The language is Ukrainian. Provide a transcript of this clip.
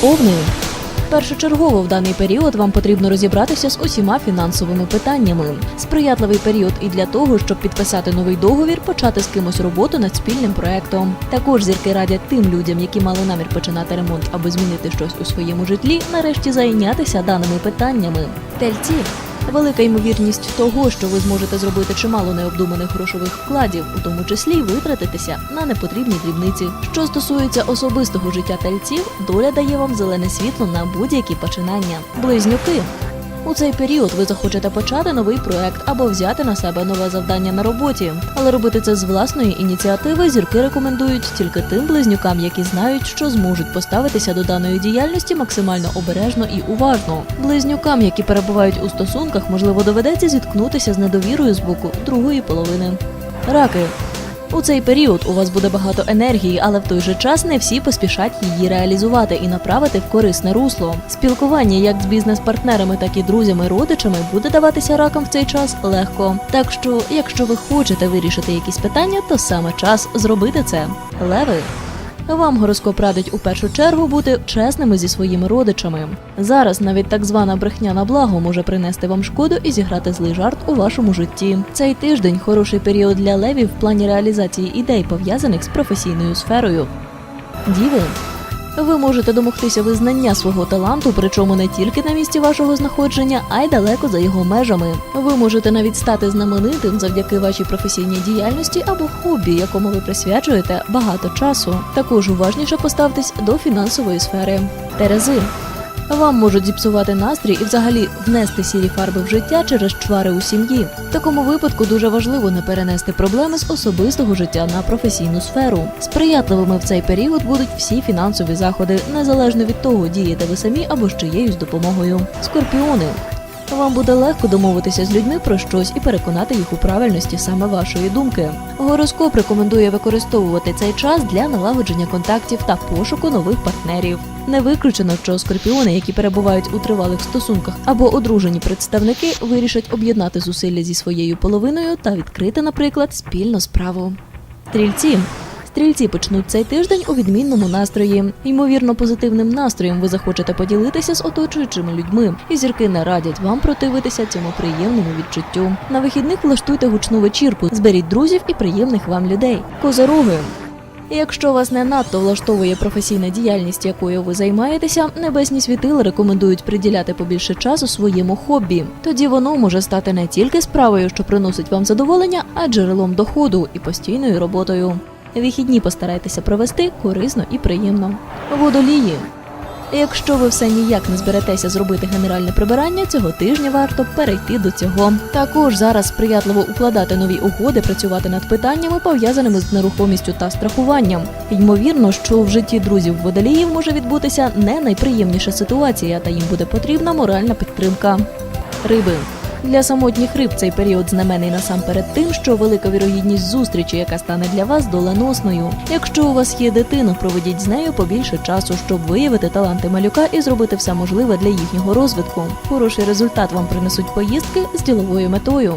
повний. Першочергово в даний період вам потрібно розібратися з усіма фінансовими питаннями. Сприятливий період і для того, щоб підписати новий договір, почати з кимось роботу над спільним проектом. Також зірки радять тим людям, які мали намір починати ремонт або змінити щось у своєму житлі, нарешті зайнятися даними питаннями. Тельці. Велика ймовірність того, що ви зможете зробити чимало необдуманих грошових вкладів, у тому числі витратитися на непотрібні дрібниці. Що стосується особистого життя тельців, доля дає вам зелене світло на будь-які починання. Близнюки. У цей період ви захочете почати новий проект або взяти на себе нове завдання на роботі. Але робити це з власної ініціативи зірки рекомендують тільки тим близнюкам, які знають, що зможуть поставитися до даної діяльності максимально обережно і уважно. Близнюкам, які перебувають у стосунках, можливо, доведеться зіткнутися з недовірою з боку другої половини. Раки. У цей період у вас буде багато енергії, але в той же час не всі поспішать її реалізувати і направити в корисне русло. Спілкування як з бізнес-партнерами, так і друзями, родичами буде даватися ракам в цей час легко. Так що, якщо ви хочете вирішити якісь питання, то саме час зробити це. Леви. Вам гороскоп радить у першу чергу бути чесними зі своїми родичами. Зараз навіть так звана брехня на благо може принести вам шкоду і зіграти злий жарт у вашому житті. Цей тиждень хороший період для левів в плані реалізації ідей, пов'язаних з професійною сферою. Діви. Ви можете домогтися визнання свого таланту, причому не тільки на місці вашого знаходження, а й далеко за його межами. Ви можете навіть стати знаменитим завдяки вашій професійній діяльності або хобі, якому ви присвячуєте багато часу. Також уважніше поставтесь до фінансової сфери. Терези. Вам можуть зіпсувати настрій і взагалі внести сірі фарби в життя через чвари у сім'ї. В такому випадку дуже важливо не перенести проблеми з особистого життя на професійну сферу. Сприятливими в цей період будуть всі фінансові заходи, незалежно від того, дієте ви самі або з чиєюсь допомогою. Скорпіони. Вам буде легко домовитися з людьми про щось і переконати їх у правильності саме вашої думки. Гороскоп рекомендує використовувати цей час для налагодження контактів та пошуку нових партнерів. Не виключено, що скорпіони, які перебувають у тривалих стосунках або одружені представники, вирішать об'єднати зусилля зі своєю половиною та відкрити, наприклад, спільну справу. Стрільці. Стрільці почнуть цей тиждень у відмінному настрої. Ймовірно, позитивним настроєм ви захочете поділитися з оточуючими людьми, і зірки не радять вам противитися цьому приємному відчуттю. На вихідних влаштуйте гучну вечірку, зберіть друзів і приємних вам людей. Козороги. Якщо вас не надто влаштовує професійна діяльність, якою ви займаєтеся, небесні світили рекомендують приділяти побільше часу своєму хобі. Тоді воно може стати не тільки справою, що приносить вам задоволення, а джерелом доходу і постійною роботою. Вихідні постарайтеся провести корисно і приємно. Водолії. Якщо ви все ніяк не зберетеся зробити генеральне прибирання, цього тижня варто перейти до цього. Також зараз сприятливо укладати нові угоди, працювати над питаннями, пов'язаними з нерухомістю та страхуванням. Ймовірно, що в житті друзів водоліїв може відбутися не найприємніша ситуація, та їм буде потрібна моральна підтримка. Риби. Для самотніх риб цей період знамений насамперед тим, що велика вірогідність зустрічі, яка стане для вас доленосною. Якщо у вас є дитина, проведіть з нею побільше часу, щоб виявити таланти малюка і зробити все можливе для їхнього розвитку. Хороший результат вам принесуть поїздки з діловою метою.